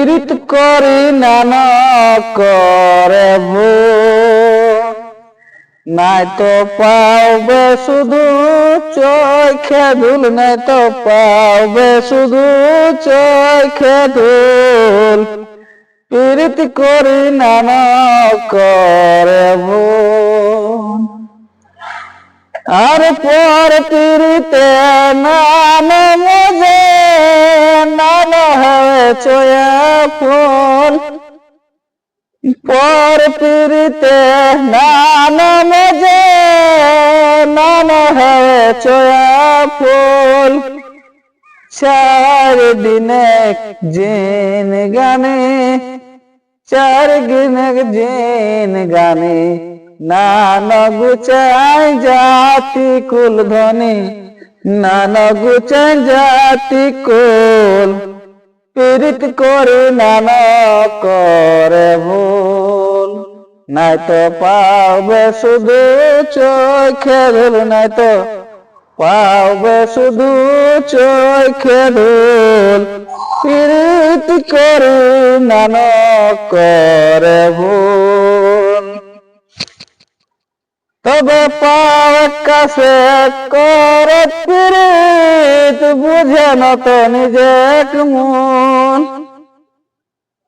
পীড়িত করি নানা করে ভুল নাই তো পাওবে শুধু চোখে ধুল নাই তো পাওবে শুধু চোখে ধুল পীড়িত করি নানা করে আর পর পীড়িতে নান মজে ফুল পর পীড়িতে নান মজে, নান চয়া ফুল। চার দিনে জিন গানে চার দিনে জিন গানে, নান গুচাই জাতি কুল ধ্বনি, নান গুচাই জাতি কুল। পীড়িত করে নানা করে ভুল। নাই তো পাবে শুধু চোখে ধুল নাই তো পাবে শুধু চোখে ধুল পীড়িত করে নানা করে ভুল। তবে পাওয়ার কাছে করে পীড়িত বুঝে না তো নিজে মন।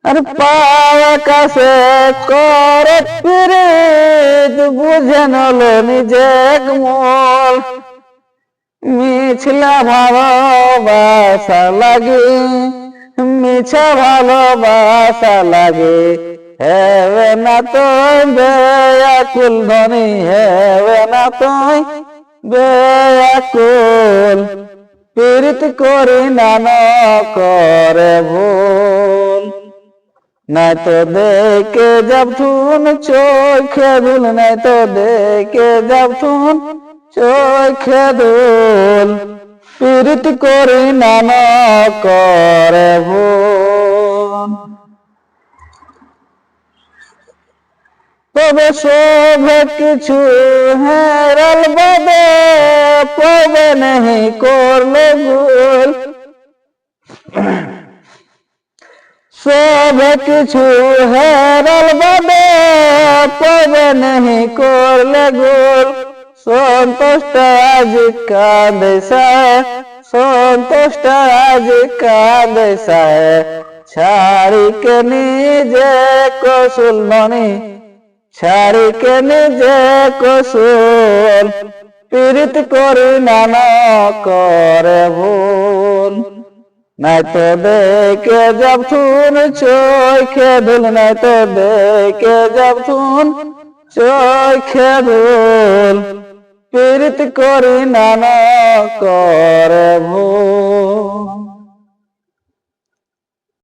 আর পাওয়ার কাছে করে পীড়িত বুঝে নলো নিজে মন। মিছলা ভালোবাসা লাগে, মিছা ভালোবাসা লাগে। হেবে না তুই বেয়াকুল ধনী, হেবে না তুই বেয়াকুল পীড়িত করি নানা করে ভুল। নাই তো দেখে যাব থুন চোখে ধুল নাই তো দেখে যাব থুন চোখে ধুল পীড়িত করি নানা করে ভুল। তবে শোভ কিছু হেরাল বদে পবে নেই করল গুল শোভ কিছু হেরাল বদে পবে নেই করলে গুল সন্তুষ্ট আজ কাঁদেশা সন্তুষ্ট আজ কাঁদেশা ছাড়িকে নিজে কৌশল মনে ছাড়িকে নিজে কসুল পীড়িত করি নানা করে ভুল। নাই তো দেখে যাব থুন চোখে ধুল নাই তো দেখে যাব থুন চোখে ধুল পীড়িত করি নানা করে ভুল।